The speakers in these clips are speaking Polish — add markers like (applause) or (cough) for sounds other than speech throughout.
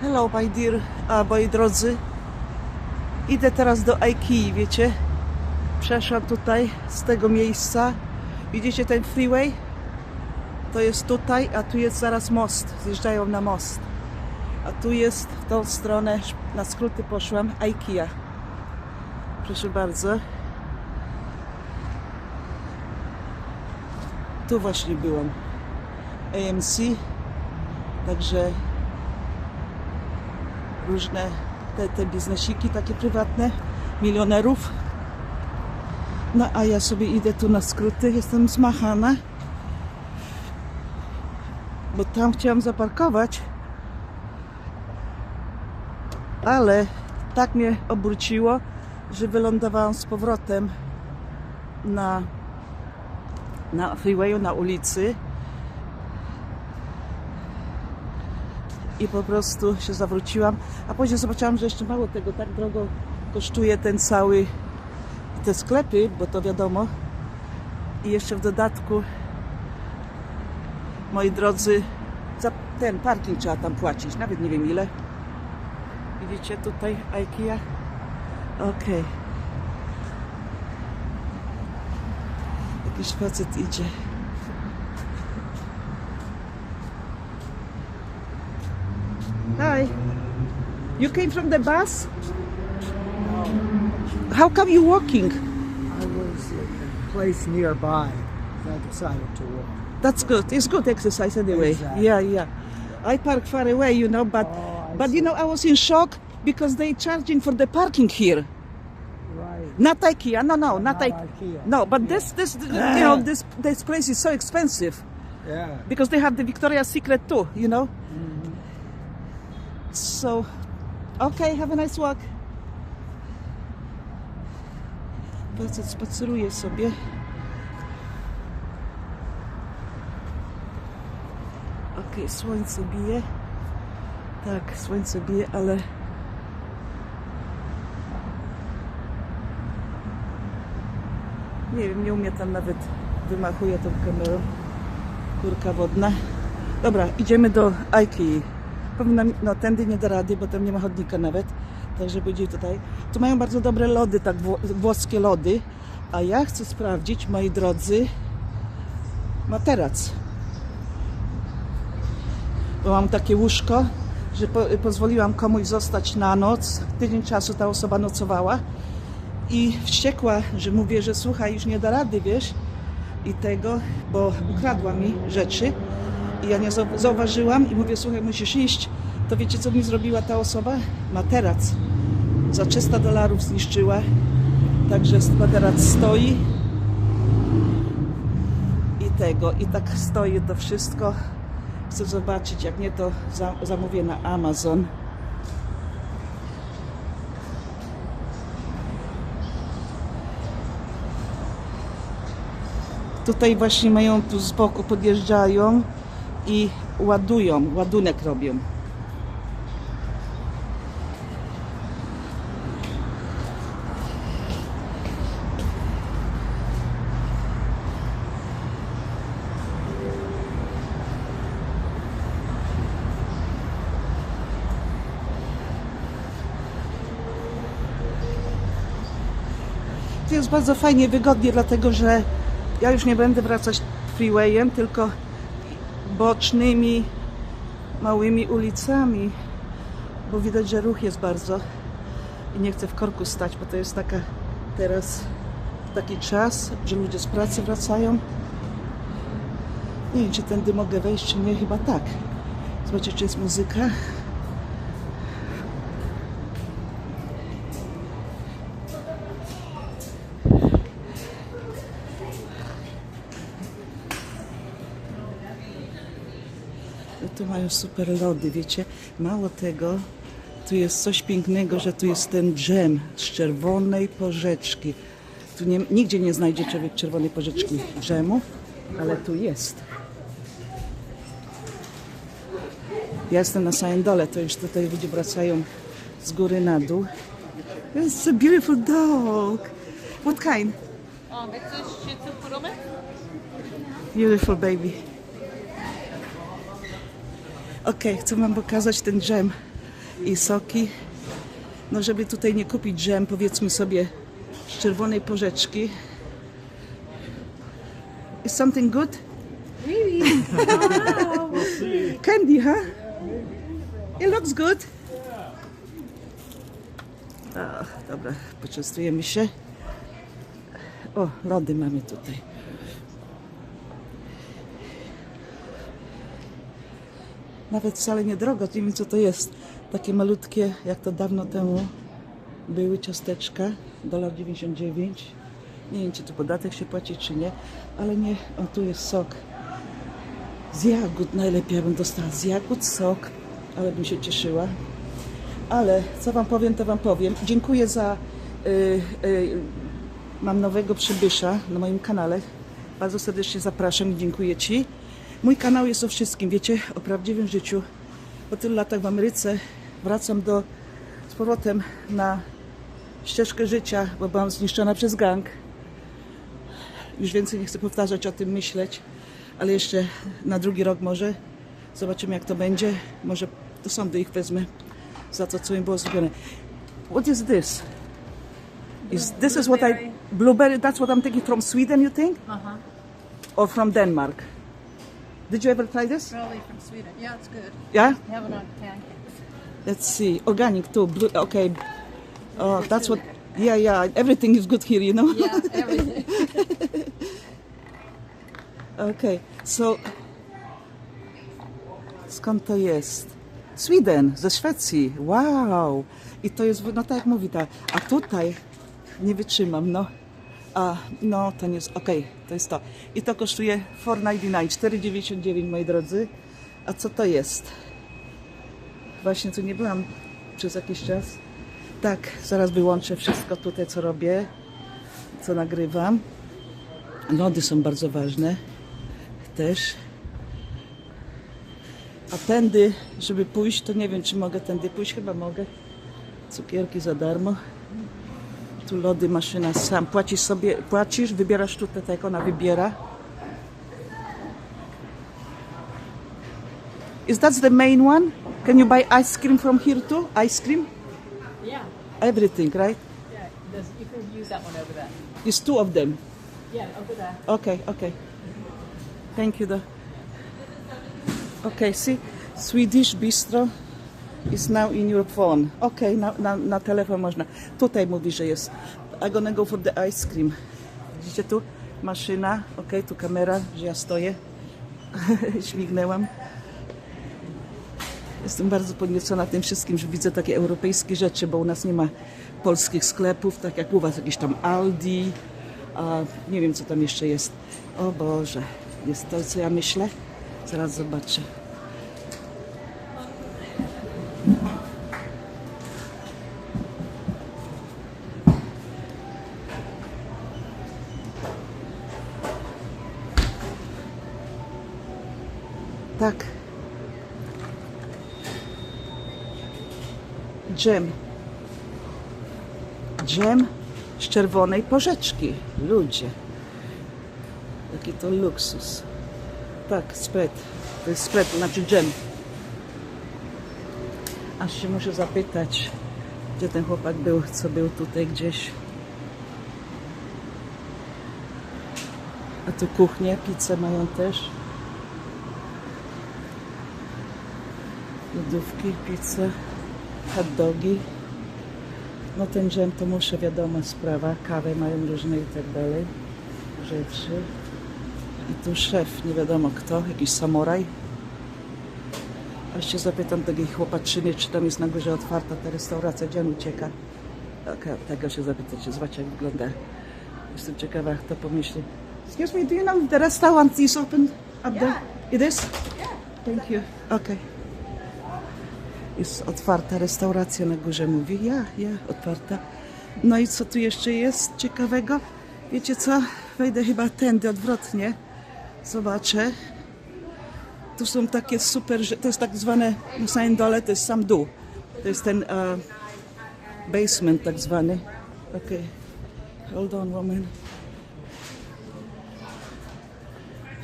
Hello, my dear, a moi drodzy. Idę teraz do IKEA, wiecie? Przeszłam tutaj z tego miejsca. Widzicie ten freeway? To jest tutaj, a tu jest zaraz most. Zjeżdżają na most. A tu jest w tą stronę, na skróty poszłam, IKEA. Proszę bardzo. Tu właśnie byłam. AMC. Także różne te, te biznesiki takie prywatne, milionerów. No a ja sobie idę tu na skróty, jestem zmachana, bo tam chciałam zaparkować, ale tak mnie obróciło, że wylądowałam z powrotem na, na freewayu, na ulicy i po prostu się zawróciłam, a później zobaczyłam, że jeszcze mało tego, tak drogo kosztuje ten cały, te sklepy, bo to wiadomo, i jeszcze w dodatku, moi drodzy, za ten parking trzeba tam płacić, nawet nie wiem ile. Widzicie tutaj IKEA? Okej. Jakiś facet idzie. Hi. You came from the bus? How come you walking? I was at a place nearby. so I decided to walk. That's good. It's good exercise anyway. Exactly. Yeah, yeah. I park far away, you know, but Oh, I but you know, I was in shock because they charging for the parking here. Right. Not IKEA. No, no, not, Not IKEA. IKEA. No, but this this you know this this place is so expensive Yeah. because they have the Victoria's Secret too, you know. So, okay, have a nice walk. Facet spaceruje sobie. Okej, słońce bije. Tak, słońce bije, ale nie wiem, nie umie tam nawet wymachuje tą kamerą. Kurka wodna. Dobra, idziemy do Ikei. Powinna, no tędy nie da rady, bo tam nie ma chodnika nawet. Także będzie tutaj. Tu mają bardzo dobre lody, tak wło- włoskie lody. A ja chcę sprawdzić, moi drodzy, materac. Bo mam takie łóżko, że po, pozwoliłam komuś zostać na noc. Tydzień czasu ta osoba nocowała. I wściekła, że mówię, że słuchaj, już nie da rady, wiesz, i tego, bo ukradła mi rzeczy i ja nie zau- zauważyłam i mówię, słuchaj, musisz iść. To wiecie, co mi zrobiła ta osoba? Materac. Za 300 dolarów zniszczyła. Także materac stoi i tego, i tak stoi to wszystko. Chcę zobaczyć, jak nie to za, zamówię na Amazon. Tutaj właśnie mają tu z boku, podjeżdżają i ładują, ładunek robią. To jest bardzo fajnie, wygodnie, dlatego że ja już nie będę wracać freewayem, tylko bocznymi, małymi ulicami, bo widać, że ruch jest bardzo i nie chcę w korku stać, bo to jest taka teraz taki czas, że ludzie z pracy wracają. Nie wiem, czy tędy mogę wejść, czy nie, chyba tak. Zobaczcie, czy jest muzyka. Mają super lody, wiecie. Mało tego, tu jest coś pięknego, że tu jest ten dżem z czerwonej porzeczki. Tu nie, nigdzie nie znajdzie człowiek czerwonej porzeczki dżemu, ale tu jest. Ja jestem na samym dole, to już tutaj ludzie wracają z góry na dół. It's a beautiful dog. What kind? O, co kuromy? Beautiful baby. Okej, chcę wam pokazać ten dżem. i soki. No żeby tutaj nie kupić dżem, powiedzmy sobie, z czerwonej porzeczki. Is something good? (laughs) Candy, huh? It looks good. O, dobra, poczęstujemy się. O, lody mamy tutaj. Nawet wcale niedrogo, nie wiem co to jest. Takie malutkie, jak to dawno temu były ciasteczka, dolar 99. Nie wiem, czy tu podatek się płaci, czy nie, ale nie, o tu jest sok. Z jagód najlepiej bym dostała z jagód sok, ale bym się cieszyła. Ale co wam powiem, to wam powiem. Dziękuję za. Y, y, mam nowego przybysza na moim kanale. Bardzo serdecznie zapraszam i dziękuję Ci. Mój kanał jest o wszystkim, wiecie, o prawdziwym życiu. Po tylu latach w Ameryce wracam do, z powrotem na ścieżkę życia, bo byłam zniszczona przez gang. Już więcej nie chcę powtarzać o tym, myśleć, ale jeszcze na drugi rok może. Zobaczymy, jak to będzie. Może do sądu ich wezmę za to, co im było zrobione. What is this? Is this is what I blueberry? That's what I'm taking from Sweden. You think, Uh huh. or from Denmark? Did you ever try this? Probably from Sweden. Yeah, it's good. Yeah. Have it on pancakes. Let's see. Organic too. Blue, okay. Oh, that's what. Yeah, yeah. Everything is good here, you know. Yeah, everything. (laughs) Okay. So. Skąd to jest? Sweden, ze Szwecji. Wow. I to jest, no tak jak mówi ta. A tutaj nie wytrzymam, no. A, no, to nie jest, okej, to jest to. I to kosztuje 4,99, 4,99 moi drodzy. A co to jest? Właśnie tu nie byłam przez jakiś czas. Tak, zaraz wyłączę wszystko tutaj, co robię, co nagrywam. Lody są bardzo ważne też. A tędy, żeby pójść, to nie wiem, czy mogę tędy pójść. Chyba mogę. Cukierki za darmo. Tu lody, maszyna sam. Płacisz sobie, płacisz, wybierasz tutaj, tak jak ona wybiera. Is that the main one? Can you buy ice cream from here too? Ice cream? Yeah. Everything, right? Yeah. There's, you can use that one over there. It's two of them. Yeah, over there. Okay, okay. Thank you. though. Okay, see, Swedish Bistro is now in your phone. Okay, na, na, na telefon można. Tutaj mówi, że jest. I'm gonna go for the ice cream. Widzicie tu? Maszyna. Okay, tu kamera, że ja stoję. (laughs) Śmignęłam. Jestem bardzo podniecona tym wszystkim, że widzę takie europejskie rzeczy, bo u nas nie ma polskich sklepów, tak jak u was jakieś tam Aldi, a nie wiem co tam jeszcze jest. O Boże, jest to co ja myślę? Zaraz zobaczę. Dżem. Dżem z czerwonej porzeczki. Ludzie. Jaki to luksus. Tak, spread. To jest spread, to znaczy dżem. Aż się muszę zapytać, gdzie ten chłopak był, co był tutaj gdzieś. A tu kuchnię, pizzę mają też. Lodówki, pizza, hot dogi. No ten dżem to muszę, wiadoma sprawa. Kawę mają różne i tak dalej. Rzeczy. I tu szef, nie wiadomo kto, jakiś samuraj. Aż się zapytam takiej chłopaczyny, czy tam jest na górze otwarta ta restauracja, gdzie on ucieka. Okay, tego się zapytać, zobaczcie jak wygląda. Jestem ciekawa, jak to pomyśli. Excuse me, do you know the restaurant is open up there? It is? Thank you. Okay. Jest otwarta restauracja na górze, mówi. Ja, ja, otwarta. No i co tu jeszcze jest ciekawego? Wiecie co? Wejdę chyba tędy odwrotnie. Zobaczę. Tu są takie super, to jest tak zwane na samym dole, to jest sam dół. To jest ten e, basement tak zwany. Okej. Hold on, woman.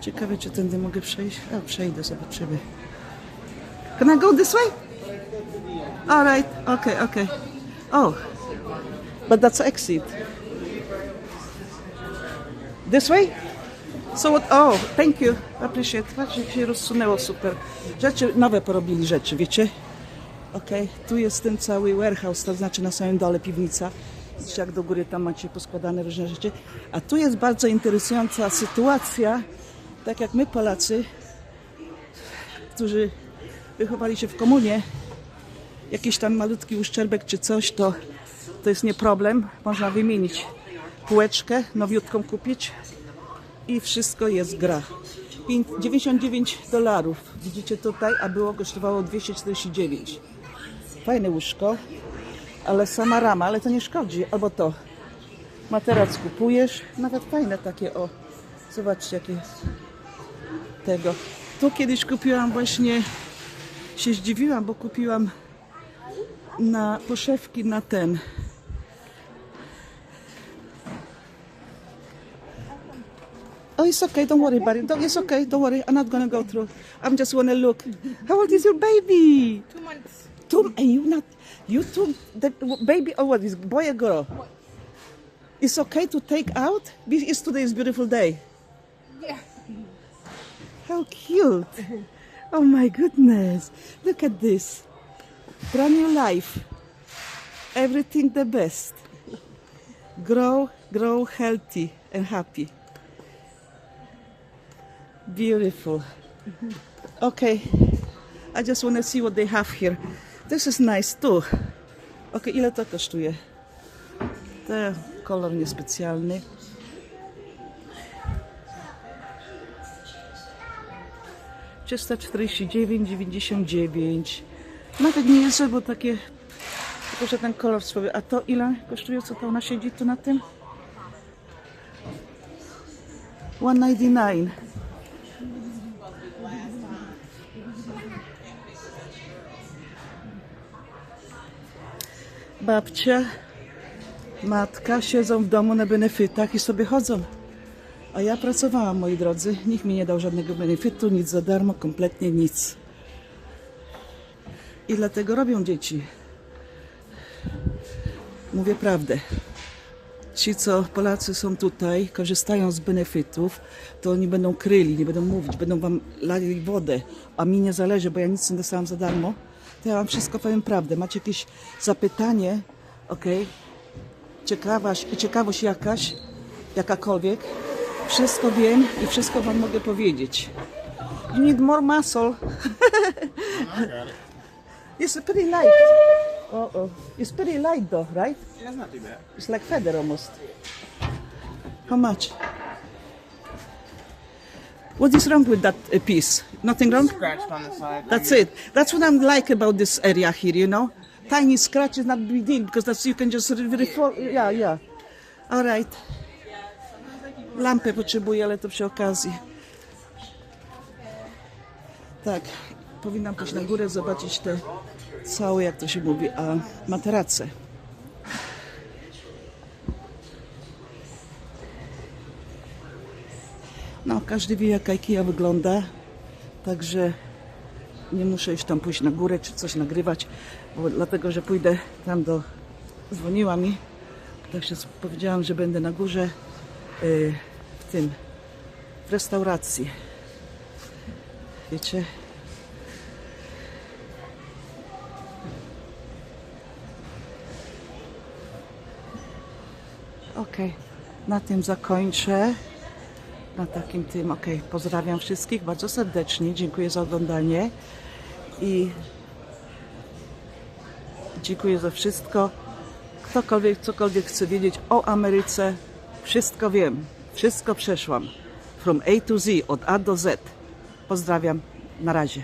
Ciekawe, czy tędy mogę przejść. A, przejdę, zobaczymy. Can I go this way? All right. Okay. Okay. Oh, but that's exit. This way? So what? Oh, thank you. Appreciate. Patrzcie, jak się rozsunęło super. Rzeczy, nowe porobili rzeczy, wiecie? Okej, tu jest ten cały warehouse, to znaczy na samym dole piwnica. Widzicie, jak do góry tam macie poskładane różne rzeczy. A tu jest bardzo interesująca sytuacja, tak jak my Polacy, którzy wychowali się w komunie, jakiś tam malutki uszczerbek czy coś, to, to jest nie problem. Można wymienić półeczkę, nowiutką kupić i wszystko jest gra. Pięć- 99 dolarów, widzicie tutaj, a było kosztowało 249. Fajne łóżko, ale sama rama, ale to nie szkodzi. Albo to. Materac kupujesz, nawet fajne takie, o. Zobaczcie, jakie tego. Tu kiedyś kupiłam właśnie, się zdziwiłam, bo kupiłam na poszewki na ten. Oh, it's okay. Don't worry about it. Don't, it's okay. Don't worry. I'm not gonna go through. I'm just wanna look. How old is your baby? Two months. Two. And you not. You two. The baby. Oh, what is boy or girl? It's okay to take out. It's today is beautiful day. Yeah. How cute. Oh my goodness. Look at this. Brand new life. Everything the best. Grow, grow healthy and happy. Beautiful. Okay. I just want to see what they have here. This is nice too. Okay, ile to kosztuje? To kolor niespecjalny. Dziewięć, Nawet nie jest, bo takie. Tylko, że ten kolor sobie. A to ile kosztuje? Co to ona siedzi tu na tym? 199. Babcia, matka siedzą w domu na benefitach i sobie chodzą. A ja pracowałam, moi drodzy. Nikt mi nie dał żadnego benefitu, nic za darmo, kompletnie nic. I dlatego robią dzieci. Mówię prawdę. Ci, co Polacy są tutaj, korzystają z benefitów, to oni będą kryli, nie będą mówić, będą wam lali wodę, a mi nie zależy, bo ja nic nie dostałam za darmo. To ja wam wszystko powiem prawdę. Macie jakieś zapytanie, okej? Ciekawość, ciekawość jakaś, jakakolwiek. Wszystko wiem i wszystko wam mogę powiedzieć. You need more muscle. (laughs) It's pretty light. Oh, oh. It's pretty light though, right? Yeah, it's not too bad. It's like feather almost. How much? What is wrong with that uh, piece? Nothing wrong? Scratched on the side. That's it. That's what I'm like about this area here, you know? Tiny scratch is not big deal because that's you can just re- re- yeah, yeah. All right. Lampę potrzebuję, ale to przy okazji. Tak, powinnam pójść na górę, zobaczyć te całe, jak to się mówi, a materace. No, każdy wie, jak IKEA wygląda, także nie muszę już tam pójść na górę czy coś nagrywać, bo, dlatego że pójdę tam do. Dzwoniła mi, także powiedziałam, że będę na górze y, w tym, w restauracji. Wiecie? Okej, na tym zakończę na takim tym, okej, pozdrawiam wszystkich bardzo serdecznie, dziękuję za oglądanie i dziękuję za wszystko. Ktokolwiek, cokolwiek chce wiedzieć o Ameryce, wszystko wiem, wszystko przeszłam. From A to Z, od A do Z. Pozdrawiam, na razie.